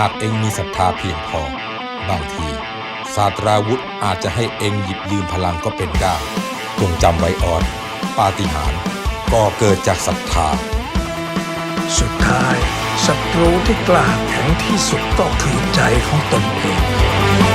หากเองมีศรัทธาเพียงพอ บางทีศาสตราวุธอาจจะให้เองหยิบยืมพลังก็เป็นได้ จงจำไว้ออดปาฏิหาริย์ก็เกิดจากศรัทธา สุดท้ายศัตรูที่กล้าแข็งที่สุดก็คือใจของตนเอง